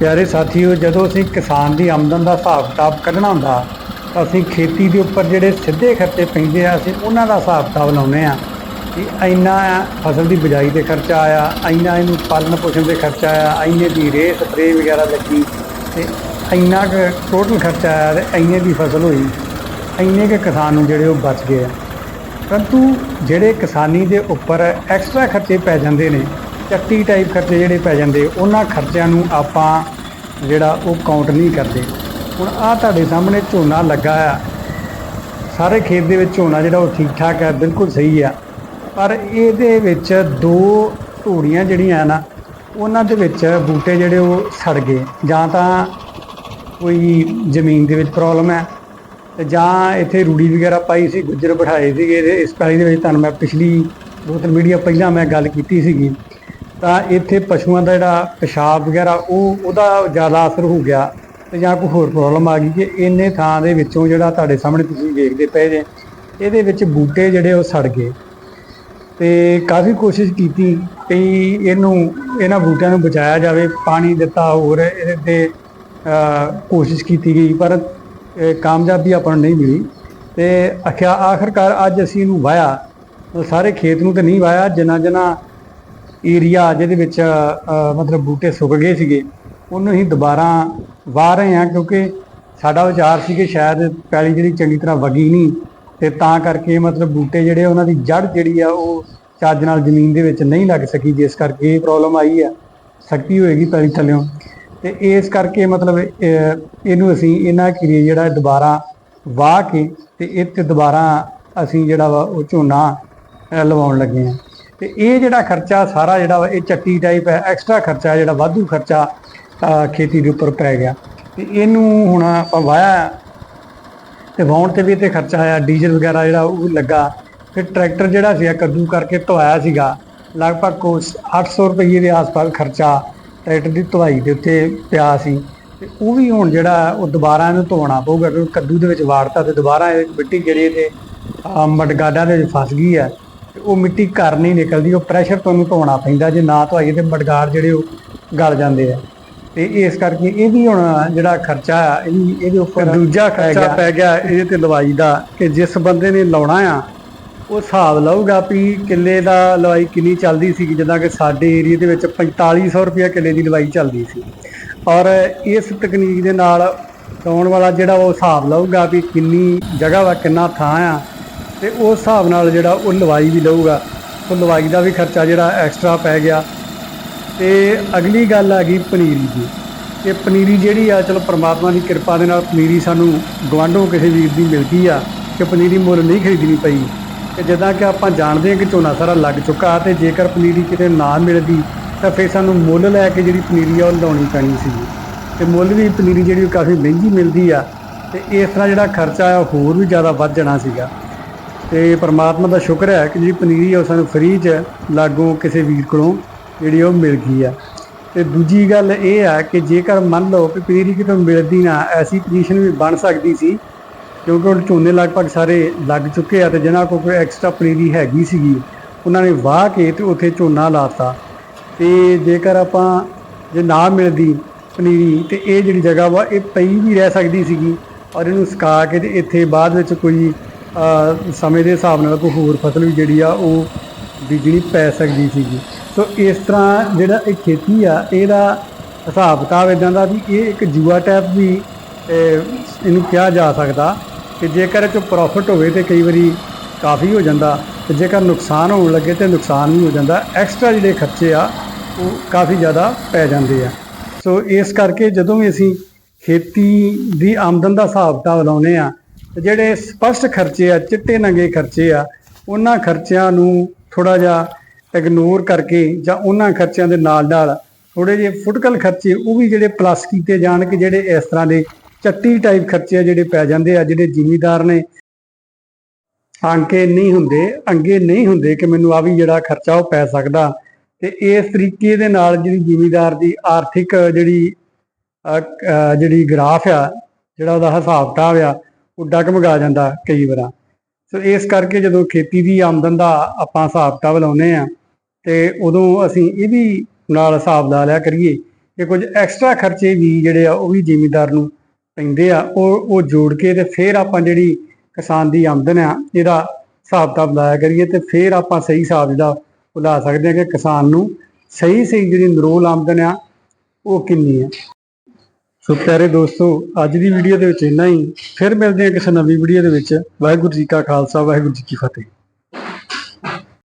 ਪਿਆਰੇ ਸਾਥੀਓ, ਜਦੋਂ ਅਸੀਂ ਕਿਸਾਨ ਦੀ ਆਮਦਨ ਦਾ ਹਿਸਾਬ ਕਿਤਾਬ ਕੱਢਣਾ ਹੁੰਦਾ, ਤਾਂ ਅਸੀਂ ਖੇਤੀ ਦੇ ਉੱਪਰ ਜਿਹੜੇ ਸਿੱਧੇ ਖਰਚੇ ਪੈਂਦੇ ਆ, ਅਸੀਂ ਉਹਨਾਂ ਦਾ ਹਿਸਾਬ ਕਿਤਾਬ ਲਾਉਂਦੇ ਆ ਕਿ ਇੰਨਾ ਫਸਲ ਦੀ ਬਿਜਾਈ ਤੇ ਖਰਚਾ ਆਇਆ, ਇੰਨਾ ਇਹਨੂੰ ਪਾਲਣ ਪੋਸ਼ਣ ਦੇ ਖਰਚਾ ਆਇਆ, ਇੰਨੇ ਦੀ ਰੇਹ ਸਪਰੇ ਵਗੈਰਾ ਲੱਗੀ ਤੇ ਇੰਨਾ ਕੁ ਟੋਟਲ ਖਰਚਾ ਆਇਆ ਤੇ ਇੰਨੇ ਦੀ ਫਸਲ ਹੋਈ, ਇੰਨੇ ਕੁ ਕਿਸਾਨ ਨੂੰ ਜਿਹੜੇ ਉਹ ਬਚ ਗਏ ਆ। ਪਰੰਤੂ ਜਿਹੜੇ ਕਿਸਾਨੀ ਦੇ ਉੱਪਰ ਐਕਸਟਰਾ ਖਰਚੇ ਪੈ ਜਾਂਦੇ ਨੇ ਚੱਟੀ ਟਾਈਪ ਖਰਚੇ ਜਿਹੜੇ ਪੈ ਜਾਂਦੇ, ਉਹਨਾਂ ਖਰਚਿਆਂ ਨੂੰ ਆਪਾਂ ਜਿਹੜਾ ਉਹ ਕਾਊਂਟ ਨਹੀਂ ਕਰਦੇ। ਹੁਣ ਆਹ ਤੁਹਾਡੇ ਸਾਹਮਣੇ ਝੋਨਾ ਲੱਗਾ ਆ। ਸਾਰੇ ਖੇਤ ਦੇ ਵਿੱਚ ਝੋਨਾ ਜਿਹੜਾ ਉਹ ਠੀਕ ਠਾਕ ਹੈ ਬਿਲਕੁਲ ਸਹੀ ਆ। ਪਰ ਇਹਦੇ ਵਿੱਚ ਦੋ ਧੂੜੀਆਂ ਜਿਹੜੀਆਂ ਆ ਨਾ, ਉਹਨਾਂ ਦੇ ਵਿੱਚ ਬੂਟੇ ਜਿਹੜੇ ਉਹ ਸੜ ਗਏ। ਜਾਂ ਤਾਂ ਕੋਈ ਜ਼ਮੀਨ ਦੇ ਵਿੱਚ ਪ੍ਰੋਬਲਮ ਹੈ ਤੇ ਜਾਂ ਇੱਥੇ ਰੂੜੀ ਵਗੈਰਾ ਪਾਈ ਸੀ, ਗੁੱਜਰ ਬਿਠਾਏ ਸੀਗੇ। ਤੇ ਇਸ ਪੈਲੀ ਦੇ ਵਿੱਚ ਤੁਹਾਨੂੰ ਮੈਂ ਪਿਛਲੀ ਦੋ ਤਿੰਨ ਵੀਡੀਓ ਪਹਿਲਾਂ ਮੈਂ ਗੱਲ ਕੀਤੀ ਸੀਗੀ। ਤਾਂ ਇੱਥੇ ਪਸ਼ੂਆਂ ਦਾ ਜਿਹੜਾ ਪਿਸ਼ਾਬ ਵਗੈਰਾ, ਉਹ ਉਹਦਾ ਜ਼ਿਆਦਾ ਅਸਰ ਹੋ ਗਿਆ ਤੇ ਜਾਂ ਕੋਈ ਹੋਰ ਪ੍ਰੋਬਲਮ ਆ ਗਈ ਕਿ ਇੰਨੇ ਥਾਂ ਦੇ ਵਿੱਚੋਂ ਜਿਹੜਾ ਤੁਹਾਡੇ ਸਾਹਮਣੇ ਤੁਸੀਂ ਵੇਖਦੇ ਪਏ ਜੇ, ਇਹਦੇ ਵਿੱਚ ਬੂਟੇ ਜਿਹੜੇ ਉਹ ਸੜ ਗਏ ਤੇ ਕਾਫੀ ਕੋਸ਼ਿਸ਼ ਕੀਤੀ ਕਿ ਇਹਨੂੰ, ਇਹਨਾਂ ਬੂਟਿਆਂ ਨੂੰ ਬਚਾਇਆ ਜਾਵੇ, ਪਾਣੀ ਦਿੱਤਾ ਹੋਰ ਇਹਦੇ ਤੇ ਕੋਸ਼ਿਸ਼ ਕੀਤੀ ਗਈ, ਪਰ ਕਾਮਯਾਬੀ ਆਪਾਂ ਨੂੰ ਨਹੀਂ ਮਿਲੀ ਤੇ ਅਖਿਆ ਆਖਰਕਾਰ ਅੱਜ ਅਸੀਂ ਇਹਨੂੰ ਵਾਇਆ ਸਾਰੇ ਖੇਤ ਨੂੰ ਤਾਂ ਨਹੀਂ ਵਾਇਆ ਜਿੰਨਾ ਜਿੰਨਾ ਏਰੀਆ ਜਿਹਦੇ ਵਿੱਚ ਮਤਲਬ ਬੂਟੇ ਸੁੱਕ ਗਏ ਸੀਗੇ ਉਹਨੂੰ ਹੀ ਦੁਬਾਰਾ ਵਾਹ ਰਹੇ ਹਾਂ ਕਿਉਂਕਿ ਸਾਡਾ ਵਿਚਾਰ ਸੀ ਕਿ ਸ਼ਾਇਦ ਪੈਲੀ ਜਿਹੜੀ ਚੰਗੀ ਤਰ੍ਹਾਂ ਵਗੀ ਨਹੀਂ ਤੇ ਤਾਂ ਕਰਕੇ ਮਤਲਬ ਬੂਟੇ ਜਿਹੜੇ ਉਹਨਾਂ ਦੀ ਜੜ ਜਿਹੜੀ ਆ ਉਹ ਚੱਜ ਨਾਲ ਜ਼ਮੀਨ ਦੇ ਵਿੱਚ ਨਹੀਂ ਲੱਗ ਸਕੀ ਜਿਸ ਕਰਕੇ ਇਹ ਪ੍ਰੋਬਲਮ ਆਈ ਆ ਸਖਤੀ ਹੋਏਗੀ ਪੈਲੀ ਥੱਲਿਓਂ। ਤੇ ਇਸ ਕਰਕੇ ਮਤਲਬ ਅਹ, ਇਹਨੂੰ ਅਸੀਂ ਇਹਨਾਂ ਕਿਰੀ ਜਿਹੜਾ ਦੁਬਾਰਾ ਵਾਹ ਕੇ ਤੇ ਇਹ ਤੇ ਦੁਬਾਰਾ ਅਸੀਂ ਜਿਹੜਾ ਵਾ ਉਹ ਝੋਨਾ ਲਵਾਉਣ ਲੱਗੇ ਆ ਤੇ ਇਹ ਜਿਹੜਾ ਖਰਚਾ ਸਾਰਾ ਜਿਹੜਾ ਵਾ, ਇਹ ਚੱਕੀ ਟਾਈਪ ਹੈ ਐਕਸਟਰਾ ਖਰਚਾ ਜਿਹੜਾ ਵਾਧੂ ਖਰਚਾ ਖੇਤੀ ਦੇ ਉੱਪਰ ਪੈ ਗਿਆ। ਤੇ ਇਹਨੂੰ ਹੁਣ ਆਪਾਂ ਵਾਇਆ ਤੇ ਵਾਉਣ ਤੇ ਵੀ ਤੇ ਖਰਚਾ ਆਇਆ, ਡੀਜ਼ਲ ਵਗੈਰਾ ਜਿਹੜਾ ਉਹ ਲੱਗਾ। ਫਿਰ ਟਰੈਕਟਰ ਜਿਹੜਾ ਸੀ ਕੱਦੂ ਕਰਕੇ ਧੋਇਆ ਸੀਗਾ। ਲਗਭਗ ਕੋ 800 ਰੁਪਏ ਦੇ ਆਸ-ਪਾਸ ਖਰਚਾ ਟਰੈਕਟਰ ਦੀ ਧੁਆਈ ਦੇ ਉੱਤੇ ਪਿਆ ਸੀ। ਤੇ ਉਹ ਵੀ ਹੁਣ ਜਿਹੜਾ ਉਹ ਦੁਬਾਰਾ ਇਹਨੂੰ ਧੋਣਾ ਪਊਗਾ, ਕਿਉਂਕਿ ਕੱਦੂ ਦੇ ਵਿੱਚ ਵਾੜਤਾ ਤੇ ਦੁਬਾਰਾ ਇਹ ਮਿੱਟੀ ਜਿਹੜੀ ਇਹਦੇ ਮਟਗਾਡਾ ਦੇ ਵਿੱਚ ਫਸ ਗਈ ਹੈ। ਤੇ ਉਹ ਮਿੱਟੀ ਘਰ ਨਹੀਂ ਨਿਕਲਦੀ ਉਹ ਪ੍ਰੈਸ਼ਰ ਤੋਂ ਉਹਨੂੰ ਧੋਣਾ ਪੈਂਦਾ ਜੇ ਨਾ ਧੋਈਏ ਤੇ ਮਡਗਾੜ ਜਿਹੜੇ ਉਹ ਗਲ ਜਾਂਦੇ ਆ। ਤੇ ਇਸ ਕਰਕੇ ਇਹ ਵੀ ਹੁਣ ਜਿਹੜਾ ਖਰਚਾ ਆ ਇਹ ਇਹਦੇ ਉੱਪਰ ਦੂਜਾ ਖਰਚਾ ਪੈ ਗਿਆ ਇਹਦੇ ਤੇ ਲਵਾਈ ਦਾ ਕਿ ਜਿਸ ਬੰਦੇ ਨੇ ਲਾਉਣਾ ਆ ਉਹ ਹਿਸਾਬ ਲਾਊਗਾ ਵੀ ਕਿੱਲੇ ਦਾ ਲਵਾਈ ਕਿੰਨੀ ਚੱਲਦੀ ਸੀ ਜਿੱਦਾਂ ਕਿ ਸਾਡੇ ਏਰੀਆ ਦੇ ਵਿੱਚ 4500 ਰੁਪਏ ਕਿੱਲੇ ਦੀ ਲਵਾਈ ਚੱਲਦੀ ਸੀ। ਔਰ ਇਸ ਤਕਨੀਕ ਦੇ ਨਾਲ ਲਾਉਣ ਵਾਲਾ ਜਿਹੜਾ ਉਹ ਹਿਸਾਬ ਲਾਊਗਾ ਵੀ ਕਿੰਨੀ ਜਗ੍ਹਾ ਵਾ ਕਿੰਨਾ ਥਾਂ ਆ ਤੇ ਉਸ ਹਿਸਾਬ ਨਾਲ ਜਿਹੜਾ ਉਹ ਲਵਾਈ ਵੀ ਲਊਗਾ। ਉਹ ਲਵਾਈ ਦਾ ਵੀ ਖਰਚਾ ਜਿਹੜਾ ਐਕਸਟਰਾ ਪੈ ਗਿਆ। ਤੇ ਅਗਲੀ ਗੱਲ ਆ ਗਈ ਪਨੀਰੀ ਦੀ। ਇਹ ਪਨੀਰੀ ਜਿਹੜੀ ਆ, ਚਲੋ ਪ੍ਰਮਾਤਮਾ ਦੀ ਕਿਰਪਾ ਦੇ ਨਾਲ ਪਨੀਰੀ ਸਾਨੂੰ ਗਵਾਂਢੋਂ ਕਿਸੇ ਵੀਰ ਦੀ ਮਿਲ ਗਈ ਆ ਕਿ ਪਨੀਰੀ ਮੁੱਲ ਨਹੀਂ ਖਰੀਦਣੀ ਪਈ। ਤੇ ਜਿੱਦਾਂ ਕਿ ਆਪਾਂ ਜਾਣਦੇ ਹਾਂ ਕਿ ਝੋਨਾ ਸਾਰਾ ਲੱਗ ਚੁੱਕਾ ਤੇ ਜੇਕਰ ਪਨੀਰੀ ਕਿਤੇ ਨਾ ਮਿਲਦੀ, ਤਾਂ ਫਿਰ ਸਾਨੂੰ ਮੁੱਲ ਲੈ ਕੇ ਜਿਹੜੀ ਪਨੀਰੀ ਆ, ਉਹ ਲਾਉਣੀ ਪੈਣੀ ਸੀ। ਤੇ ਮੁੱਲ ਵੀ ਪਨੀਰੀ ਜਿਹੜੀ ਉਹ ਕਾਫੀ ਮਹਿੰਗੀ ਮਿਲਦੀ ਆ। ਤੇ ਇਸ ਤਰ੍ਹਾਂ ਜਿਹੜਾ ਖਰਚਾ ਆ ਹੋਰ ਵੀ ਜ਼ਿਆਦਾ ਵੱਧ ਜਾਣਾ ਸੀਗਾ। ਤੇ ਪਰਮਾਤਮਾ ਦਾ ਸ਼ੁਕਰ ਹੈ ਕਿ ਜਿਹੜੀ ਪਨੀਰੀ ਆ ਉਹ ਸਾਨੂੰ ਫ੍ਰੀ 'ਚ ਲਾਗੋਂ ਕਿਸੇ ਵੀਰ ਕੋਲੋਂ ਜਿਹੜੀ ਉਹ ਮਿਲ ਗਈ ਆ ਤੇ ਦੂਜੀ ਗੱਲ ਇਹ ਆ ਕਿ ਜੇਕਰ ਮੰਨ ਲਓ ਕਿ ਪਨੀਰੀ ਕਿਤੋਂ ਮਿਲਦੀ ਨਾ, ਐਸੀ ਪੋਜੀਸ਼ਨ ਵੀ ਬਣ ਸਕਦੀ ਸੀ, ਕਿਉਂਕਿ ਉਹ ਝੋਨੇ ਲਗਭਗ ਸਾਰੇ ਲੱਗ ਚੁੱਕੇ ਆ ਤੇ ਜਿਨ੍ਹਾਂ ਕੋਲ ਕੋਈ ਐਕਸਟਰਾ ਪਨੀਰੀ ਹੈਗੀ ਸੀਗੀ, ਉਹਨਾਂ ਨੇ ਵਾਹ ਕੇ ਤੇ ਉੱਥੇ ਝੋਨਾ ਲਾਤਾ ਤੇ ਜੇਕਰ ਆਪਾਂ ਜੇ ਨਾ ਮਿਲਦੀ ਪਨੀਰੀ, ਤੇ ਇਹ ਜਿਹੜੀ ਜਗ੍ਹਾ ਵਾ, ਇਹ ਪਈ ਵੀ ਰਹਿ ਸਕਦੀ ਸੀਗੀ ਔਰ ਇਹਨੂੰ ਸੁਕਾ ਕੇ ਤੇ ਇੱਥੇ ਬਾਅਦ ਵਿੱਚ ਕੋਈ ਸਮੇਂ ਦੇ ਹਿਸਾਬ ਨਾਲ ਕੋਈ ਹੋਰ ਫਸਲ ਵੀ ਜਿਹੜੀ ਆ ਉਹ ਬੀਜਣੀ ਪੈ ਸਕਦੀ ਸੀਗੀ। ਸੋ ਇਸ ਤਰ੍ਹਾਂ ਜਿਹੜਾ ਇਹ ਖੇਤੀ ਆ, ਇਹਦਾ ਹਿਸਾਬ ਕਿਤਾਬ ਇਦਾਂ ਦਾ ਵੀ ਇਹ ਇੱਕ ਜੂਆ ਟੈਪ ਵੀ ਇਹਨੂੰ ਕਿਹਾ ਜਾ ਸਕਦਾ ਕਿ ਜੇਕਰ ਇਹ 'ਚ ਪ੍ਰੋਫਿਟ ਹੋਵੇ ਤੇ ਕਈ ਵਾਰੀ ਕਾਫੀ ਹੋ ਜਾਂਦਾ ਤੇ ਜੇਕਰ ਨੁਕਸਾਨ ਹੋਣ ਲੱਗੇ ਤੇ ਨੁਕਸਾਨ ਵੀ ਹੋ ਜਾਂਦਾ ਐਕਸਟਰਾ ਜਿਹੜੇ ਖਰਚੇ ਆ, ਉਹ ਕਾਫੀ ਜ਼ਿਆਦਾ ਪੈ ਜਾਂਦੇ ਆ। ਸੋ ਇਸ ਕਰਕੇ ਜਦੋਂ ਵੀ ਅਸੀਂ ਖੇਤੀ ਦੀ ਆਮਦਨ ਦਾ ਹਿਸਾਬ ਕਿਤਾਬ ਲਾਉਨੇ ਆ ਤੇ ਜਿਹੜੇ ਸਪਸ਼ਟ ਖਰਚੇ ਆ, ਚਿੱਟੇ ਨੰਗੇ ਖਰਚੇ ਆ, ਉਹਨਾਂ ਖਰਚਿਆਂ ਨੂੰ ਥੋੜਾ ਜਿਹਾ ਇਗਨੋਰ ਕਰਕੇ ਜਾਂ ਉਹਨਾਂ ਖਰਚਿਆਂ ਦੇ ਨਾਲ ਨਾਲ ਥੋੜੇ ਜਿਹੇ ਫੁਟਕਲ ਖਰਚੇ, ਉਹ ਵੀ ਜਿਹੜੇ ਪਲੱਸ ਕੀਤੇ ਜਾਣ ਕਿ ਜਿਹੜੇ ਇਸ ਤਰ੍ਹਾਂ ਦੇ ਚੱਟੀ ਟਾਈਪ ਖਰਚੇ ਆ ਜਿਹੜੇ ਪੈ ਜਾਂਦੇ ਆ, ਜਿਹੜੇ ਜ਼ਿਮੀਦਾਰ ਨੇ ਅੰਕੇ ਨਹੀਂ ਹੁੰਦੇ, ਅੰਗੇ ਨਹੀਂ ਹੁੰਦੇ ਕਿ ਮੈਨੂੰ ਆ ਵੀ ਜਿਹੜਾ ਖਰਚਾ ਉਹ ਪੈ ਸਕਦਾ। ਤੇ ਇਸ ਤਰੀਕੇ ਦੇ ਨਾਲ ਜਿਹੜੀ ਜ਼ਿਮੀਦਾਰ ਦੀ ਆਰਥਿਕ ਜਿਹੜੀ ਜਿਹੜੀ ਗ੍ਰਾਫ ਆ, ਜਿਹੜਾ ਉਹਦਾ ਹਿਸਾਬ ਕਿਤਾਬ ਆ ਉਹ ਡਗਮਗਾ ਜਾਂਦਾ ਕਈ ਵਾਰਾਂ। ਸੋ ਇਸ ਕਰਕੇ ਜਦੋਂ ਖੇਤੀ ਦੀ ਆਮਦਨ ਦਾ ਆਪਾਂ ਹਿਸਾਬ ਕਿਤਾਬ ਲਾਉਨੇ ਆ ਤੇ ਉਦੋਂ ਅਸੀਂ ਇਹ ਵੀ ਨਾਲ ਹਿਸਾਬ ਲਾ ਲਿਆ ਕਰੀਏ ਕਿ ਕੁਝ ਐਕਸਟਰਾ ਖਰਚੇ ਵੀ ਜਿਹੜੇ ਆ ਉਹ ਵੀ ਜ਼ਿਮੀਦਾਰ ਨੂੰ ਪੈਂਦੇ ਆ, ਉਹ ਉਹ ਜੋੜ ਕੇ ਤੇ ਫਿਰ ਆਪਾਂ ਜਿਹੜੀ ਕਿਸਾਨ ਦੀ ਆਮਦਨ ਆ, ਇਹਦਾ ਹਿਸਾਬ ਕਿਤਾਬ ਲਾਇਆ ਕਰੀਏ ਤੇ ਫਿਰ ਆਪਾਂ ਸਹੀ ਹਿਸਾਬ ਜਿਹੜਾ ਉਹ ਲਾ ਸਕਦੇ ਆ ਕਿ ਕਿਸਾਨ ਨੂੰ ਸਹੀ ਸਹੀ ਜਿਹੜੀ ਨਰੋਲ ਆਮਦਨ ਆ, ਉਹ ਕਿੰਨੀ ਆ। ਸੋ ਪਿਆਰੇ ਦੋਸਤੋ, ਅੱਜ ਦੀ ਵੀਡੀਓ ਦੇ ਵਿੱਚ ਇੰਨਾ ਹੀ। ਫਿਰ ਮਿਲਦੇ ਹਾਂ ਕਿਸੇ ਨਵੀਂ ਵੀਡੀਓ ਦੇ ਵਿੱਚ। ਵਾਹਿਗੁਰੂ ਜੀ ਕਾ ਖਾਲਸਾ, ਵਾਹਿਗੁਰੂ ਜੀ ਕੀ ਫਤਿਹ।